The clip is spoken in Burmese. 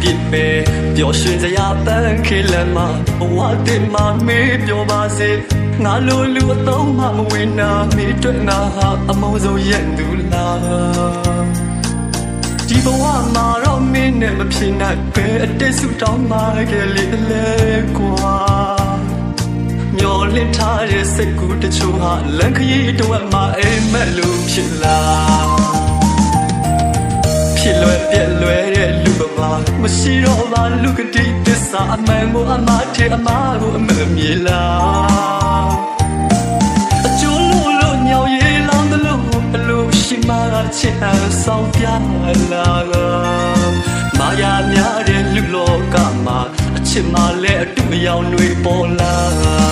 ပြစ်ပဲပျော်ရွှင်စရာပန်းခေလမ်းမှာဘဝတင်မှာမေးပြောပါစေငါလိုလူအသုံးမှမဝင်နာမိတွေ့ငါဟာအမုန်းဆုံးရဲ့သူလားဒီဘဝမှာတော့မင်းနဲ့မဖြစ်နိုင်ပဲအတိတ်ဆူတောင်းမှခဲ့လေလေကွာမျောလင့်ထားတဲ့စိတ်ကူးတချို့ဟာလန်ခရီးတော့မှအိမ်မက်လို့ဖြစ်လာဖြစ်လွယ်ပြက်လွယ်တဲ့လူပ မာမရှိတော့ပါလူကတိသစ္စာအမှန်ကိုအမှားထဲအမှားကိုအမှန်မြေလားအကျိုးလို့လို့ညောင်ရည်လောင်းတယ်လို့အလိုရှိမှချစ်အဆောင်ပြလာကမာယာများတဲ့လူလောကမှာအချစ်မှလည်းအတူအယောင်တွေပေါ်လာ